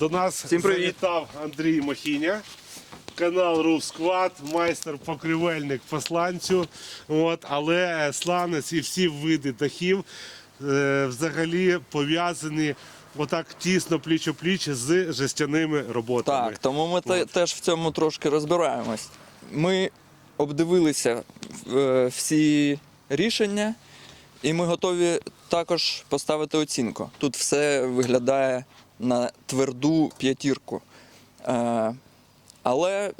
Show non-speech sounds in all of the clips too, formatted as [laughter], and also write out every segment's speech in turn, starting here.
До нас Всім привіт. завітав Андрій Махіня, канал Рув Сквад, майстер покривельник посланцю. От, але сланець і всі види дахів е, взагалі пов'язані отак тісно пліч-о-пліч з жестяними роботами. Так, тому ми те- теж в цьому трошки розбираємось. Ми обдивилися е, всі рішення, і ми готові також поставити оцінку. Тут все виглядає на тверду п'ятірку. Е, Але е,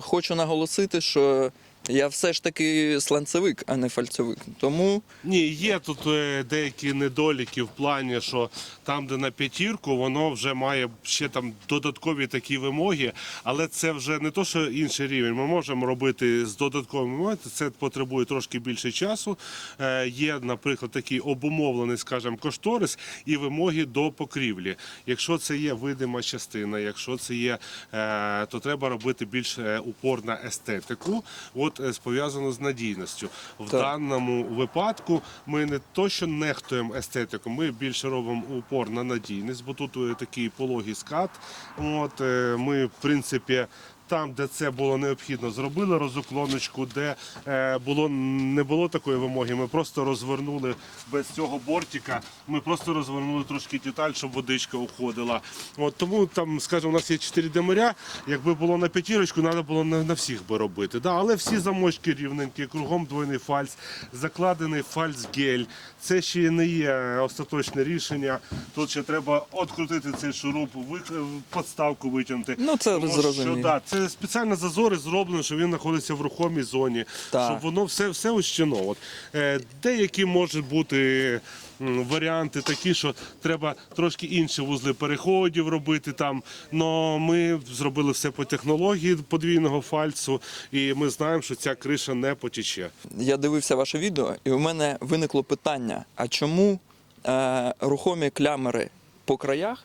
хочу наголосити, що я все ж таки сланцевик, а не фальцевик. Тому Ні, є тут е, деякі недоліки в плані, що там, де на п'ятірку, воно вже має ще там додаткові такі вимоги, але це вже не то, що інший рівень. Ми можемо робити з додатковими вимогами, це потребує трошки більше часу. Е, Є, наприклад, такий обумовлений, скажімо, кошторис і вимоги до покрівлі. Якщо це є видима частина, якщо це є, е, то треба робити більш е, упор на естетику, от е, пов'язано з надійністю. В Так. даному випадку ми не то, що нехтуємо естетику, ми більше робимо упор на надійність, бо тут е, такий пологий скат. От е, ми, в принципі. Там, де це було необхідно, зробили розуклоночку, де е, було не було такої вимоги. Ми просто розвернули без цього бортика. Ми просто розвернули трошки деталь, щоб водичка уходила. От тому там, скажімо, у нас є 4 демаря. Якби було на п'ятірочку, треба було на, на всіх би робити. Да, але всі замочки рівненькі, кругом двойний фальц, закладений фальц-гель. Це ще не є остаточне рішення. Тут ще треба відкрутити цей шуруп, вик- подставку витягнути. Ну, це зрозуміло. Це спеціально зазори зроблено, щоб він знаходиться в рухомій зоні, Так. щоб воно все, все ущено. От, е, деякі можуть бути м, варіанти такі, що треба трошки інші вузли переходів робити там. Но ми зробили все по технології подвійного фальцу, і ми знаємо, що ця криша не потіче. я дивився ваше відео, і у мене виникло питання: а чому е, рухомі клямери по краях,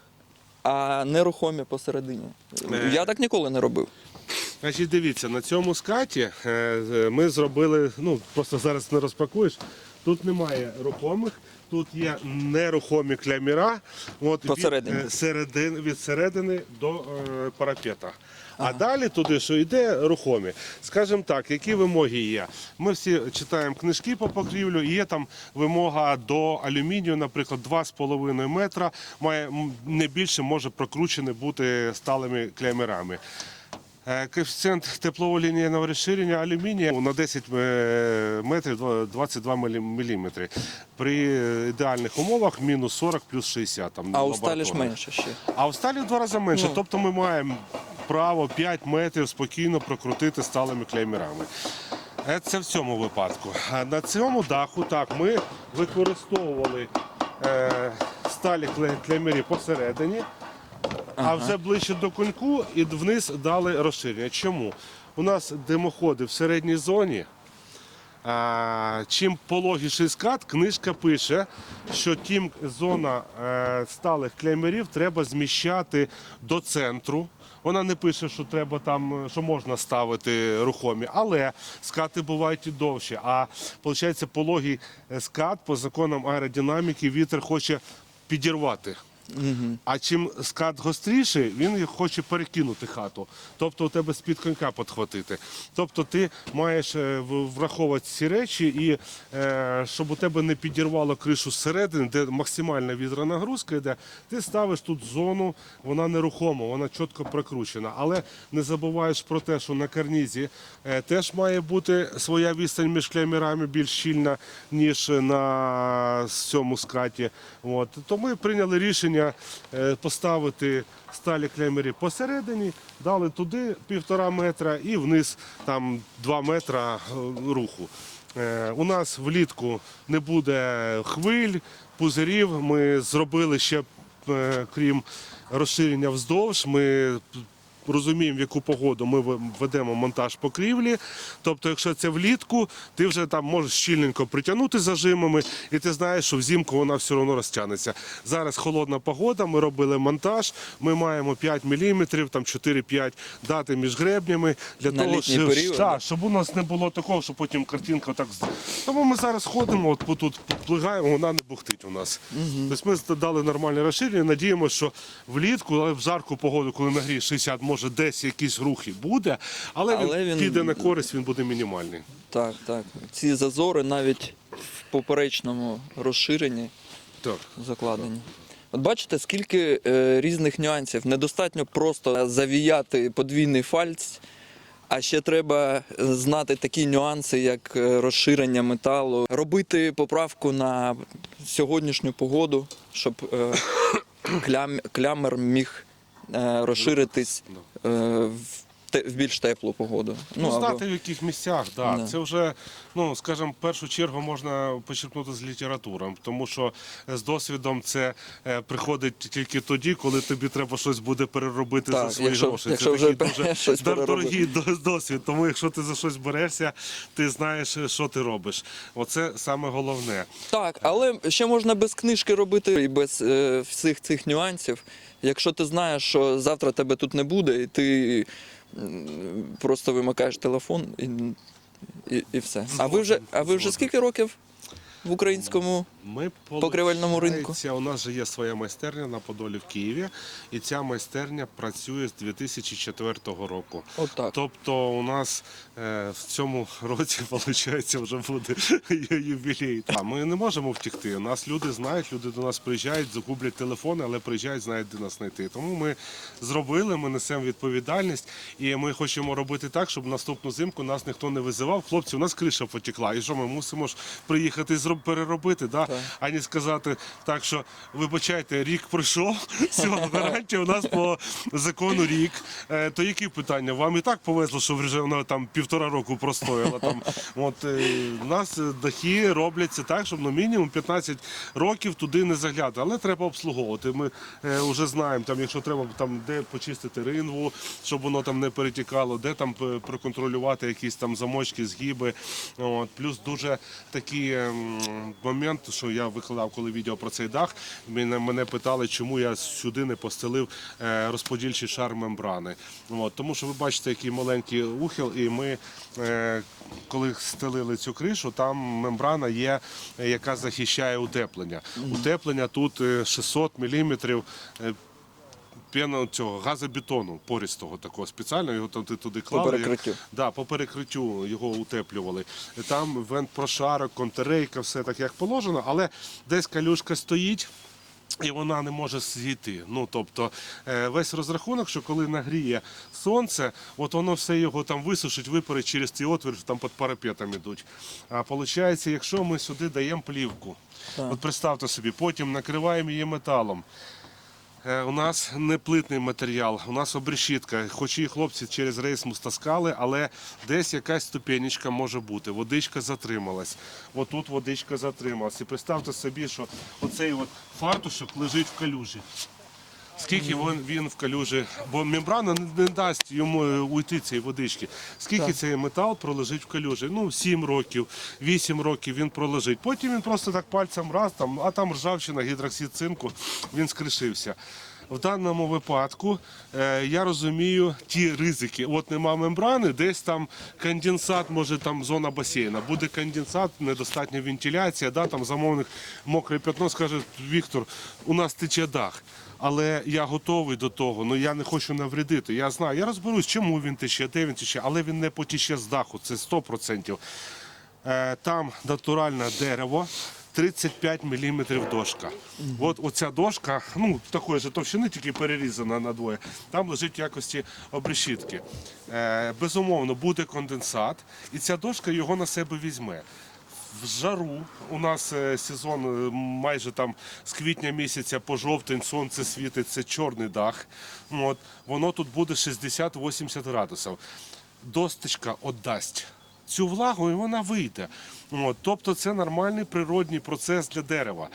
а нерухомі посередині? Е. Я так ніколи не робив. Значить, дивіться, на цьому скаті е, е, ми зробили, ну просто зараз не розпакуєш. Тут немає рухомих, тут є нерухомі кляміра. От Від, е, середин, від середини до е, парапета. А далі туди, що йде, рухомі. Скажімо так, які вимоги є? Ми всі читаємо книжки по покрівлю, і є там вимога до алюмінію, наприклад, 2,5 метра, має не більше може прокручене бути сталими клямерами. Е, Коефіцієнт теплового лінійного розширення алюмінія на 10 е, метрів 22 міліметри. При ідеальних умовах мінус 40 плюс 60. Там, А у сталі ж менше ще. А в сталі в два рази менше. Ну. Тобто ми маємо право 5 метрів спокійно прокрутити сталими клеймерами. Е, Це в цьому випадку. На цьому даху так, ми використовували е, сталі кле- клеймери посередині, а вже ближче до коньку і вниз дали розширення. Чому? У нас димоходи в середній зоні. А, чим пологіший скат, книжка пише, що тим зона е, сталих клеймерів треба зміщати до центру. Вона не пише, що треба там, що можна ставити рухомі, але скати бувають і довші. А виходить, пологий е, скат по законам аеродинаміки вітер хоче підірвати. А чим скат гостріший, він хоче перекинути хату. Тобто у тебе з-під конька підхватити. Тобто ти маєш е, враховувати ці речі, і е, щоб у тебе не підірвало кришу зсередини, де максимальна вітронагрузка йде, ти ставиш тут зону, вона нерухома, вона чітко прокручена. Але не забуваєш про те, що на карнізі е, теж має бути своя відстань між клеймерами більш щільна, ніж на цьому скаті. От. То ми прийняли рішення е, поставити сталі клеймери посередині, дали туди півтора метра і вниз там два метра е, руху. Е, У нас влітку не буде хвиль, пузирів. Ми зробили ще, крім розширення вздовж, ми розуміємо, в яку погоду ми ведемо монтаж покрівлі. Тобто, якщо це влітку, ти вже там можеш щільненько притягнути зажимами, і ти знаєш, що взимку вона все одно розтягнеться. Зараз холодна погода, ми робили монтаж, ми маємо 5 мм, там 4-5 дати між гребнями для На того, щоб, період, да? щоб у нас не було такого, що потім картинка так. Тому ми зараз ходимо, от тут плигаємо, вона не бухтить у нас. Тобто ми дали нормальне розширення, надіємося, що влітку, але в жарку погоду, коли нагріє 60, може десь якісь рухи буде, але, Але він, він- піде на користь, він буде мінімальний. Так, так. Ці зазори навіть в поперечному розширенні Так. закладені. От бачите, скільки е, різних нюансів. Недостатньо просто завіяти подвійний фальц, а ще треба знати такі нюанси, як е, розширення металу, робити поправку на сьогоднішню погоду, щоб е, [coughs] клям, клямер міг розширитись е, в, в більш теплу погоду. Ну, або- знати в яких місцях, да. Да. це вже, ну скажімо, в першу чергу можна почерпнути з літератури, тому що з досвідом це е, приходить тільки тоді, коли тобі треба щось буде переробити Так, за свої якщо- гроші. якщо це вже такий дуже [laughs] щось дар- дорогий досвід. Тому якщо ти за щось берешся, ти знаєш, що ти робиш. Оце саме головне. Так, але ще можна без книжки робити і без е, всіх цих нюансів. Якщо ти знаєш, що завтра тебе тут не буде, і ти просто вимикаєш телефон і, і, і все. А ви вже, а ви вже скільки років в українському? Ми Покривельному ринку? У нас же є своя майстерня на Подолі в Києві, і ця майстерня працює з 2004 року. Отак. Тобто у нас е, в цьому році [laughs] виходить, вже буде ювілей. А ми не можемо втікти. Нас люди знають, люди до нас приїжджають, загублять телефони, але приїжджають, знають, де нас знайти. Тому ми зробили, ми несемо відповідальність, і ми хочемо робити так, щоб наступну зимку нас ніхто не визивав. Хлопці, у нас криша потекла. І що ми мусимо ж приїхати і переробити, да? Ані сказати так, що вибачайте, рік пройшов, [laughs] все, гарантія у нас по закону рік. Е, то які питання? Вам і так повезло, що вже вона там півтора року простояла. Там [laughs] от е, у нас е, дахи робляться так, щоб ну, мінімум 15 років туди не заглядати. Але треба обслуговувати. Ми е, вже знаємо, там, якщо треба там де почистити ринву, щоб воно там не перетікало, де там е, проконтролювати якісь там замочки, згиби. От. Плюс дуже такий ем, момент, що я викладав, коли відео про цей дах. Мене, питали, чому я сюди не постелив е, розподільчий шар мембрани. От. Тому що ви бачите, який маленький ухил, і ми, е, коли стелили цю кришу, там мембрана є, е, яка захищає утеплення. Утеплення тут е, 600 мм. П'яного цього газобетону пористого такого спеціально його там ти туди клали. перекриттю. Да, по перекриттю його утеплювали. Там вент прошарок, контррейка, все так як положено, але десь калюшка стоїть. І вона не може зійти. Ну тобто е, весь розрахунок, що коли нагріє сонце, от воно все його там висушить, випаре через ці отвір, там під парапетом ідуть. А виходить, якщо ми сюди даємо плівку, Так. от представте собі, потім накриваємо її металом. Е, У нас не плитний матеріал, у нас обрешітка. Хоч і хлопці через рейсмус таскали, але десь якась ступенечка може бути. Водичка затрималась. Отут водичка затрималась. І представте собі, що оцей от фартушок лежить в калюжі. Скільки він, він в калюжі, бо мембрана не, не дасть йому е, уйти цієї водички. Скільки Так. цей метал пролежить в калюжі? Ну, 7 років, 8 років він пролежить. Потім він просто так пальцем раз, там, а там ржавчина, гідроксид цинку, він скришився. В даному випадку е, я розумію ті ризики. От нема мембрани, десь там конденсат, може там зона басейна. Буде конденсат, недостатня вентиляція, да, там замовник мокре п'ятно скаже, Віктор, у нас тече дах. Але я готовий до того, ну я не хочу навредити. Я знаю, я розберусь, чому він тече, де він тече, але він не потече з даху, це 100%. Е, Там натуральне дерево. 35 мм дошка. От оця дошка, ну такої ж товщини, тільки перерізана на двоє. Там лежить якості обрешітки. Е, безумовно, буде конденсат, і ця дошка його на себе візьме. В жару у нас е, сезон е, майже там з квітня місяця по жовтень сонце світить, це чорний дах. От, воно тут буде 60-80 градусів. Досточка віддасть цю влагу і вона вийде. Тобто це нормальний природній процес для дерева.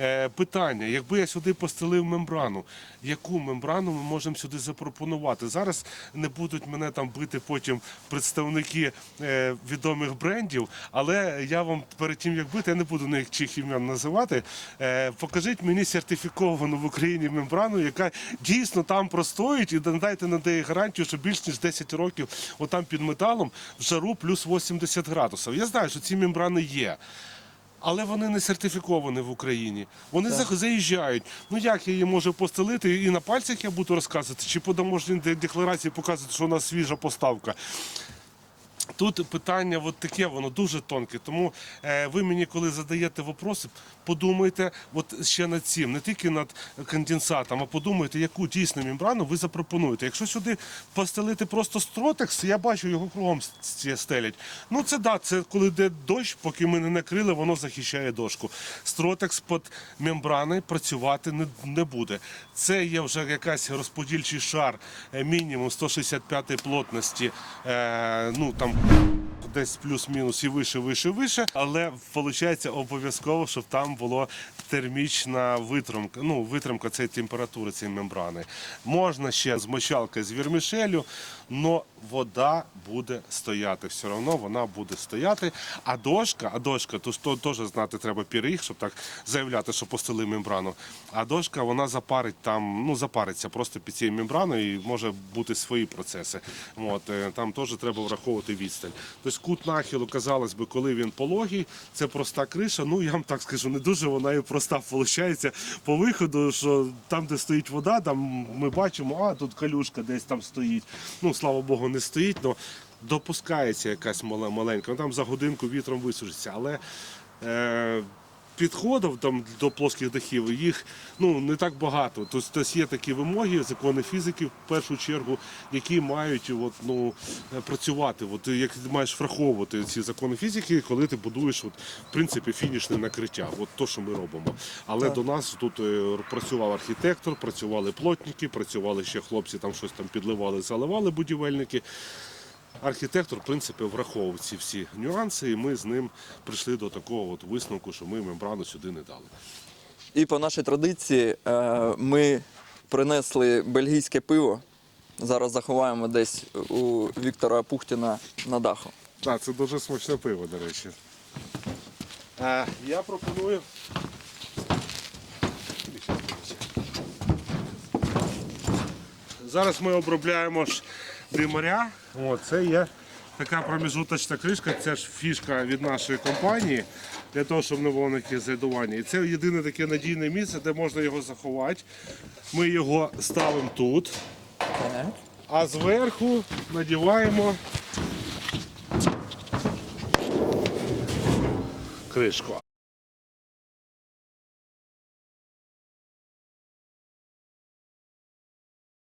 Е, питання: якби я сюди постелив мембрану, яку мембрану ми можемо сюди запропонувати? Зараз не будуть мене там бити потім представники е, відомих брендів, але я вам перед тим як бити, я не буду ніяких ім'ян називати. Е, покажіть мені сертифіковану в Україні мембрану, яка дійсно там простоїть, і дайте на неї гарантію, що більш ніж 10 років отам під металом в жару плюс 80 градусів. Я знаю, що ці мембрани є. Але вони не сертифіковані в Україні. Вони так. заїжджають. Ну як я її можу постелити і на пальцях я буду розказувати, чи по де- декларації показувати, що у нас свіжа поставка. Тут питання от таке, воно дуже тонке. Тому е, ви мені, коли задаєте вопроси, подумайте от ще над цим, не тільки над конденсатом, а подумайте, яку дійсно мембрану ви запропонуєте. Якщо сюди постелити просто стротекс, я бачу, його кругом стелять. Ну це да, це коли йде дощ, поки ми не накрили, воно захищає дошку. Стротекс під мембрани працювати не, не буде. Це є вже якась розподільчий шар, е, мінімум 165 плотності. Е, ну там десь плюс-мінус і вище, вище, вище. Але виходить обов'язково, щоб там була термічна витримка. Ну, витримка цієї температури цієї мембрани. Можна ще з мочалки з вірмішелю, але вода буде стояти. Все одно вона буде стояти. А дошка, а дошка, то теж знати треба піріг, щоб так заявляти, що постели мембрану. А дошка вона запарить там, ну запариться просто під цією мембраною і може бути свої процеси. От, е, там теж треба враховувати відстань. Тобто кут нахилу, казалось би, коли він пологий, це проста криша. Ну я вам так скажу, не дуже вона і проста виходить по виходу, що там, де стоїть вода, там ми бачимо, а тут калюшка десь там стоїть. Ну, слава Богу, не стоїть, але допускається якась маленька. Ну, там за годинку вітром висушиться. Але е, підходів там до плоских дахів їх ну не так багато. Тобто, є такі вимоги, закони фізики в першу чергу, які мають от, ну, е, працювати. От, як ти маєш враховувати ці закони фізики, коли ти будуєш от, в принципі фінішне накриття. От то, що ми робимо. Але до нас тут е, працював архітектор, працювали плотники, працювали ще хлопці, там щось там підливали, заливали будівельники. Архітектор, в принципі, враховував ці всі нюанси, і ми з ним прийшли до такого от висновку, що ми мембрану сюди не дали. І по нашій традиції е, ми принесли бельгійське пиво. Зараз заховаємо десь у Віктора Пухтіна на даху. Так, це дуже смачне пиво, до речі. Я пропоную. Зараз ми обробляємо ж димаря. О, це є така проміжуточна кришка, це ж фішка від нашої компанії, для того, щоб не було ніяких зайдування. І це єдине таке надійне місце, де можна його заховати. Ми його ставимо тут, а зверху надіваємо кришку.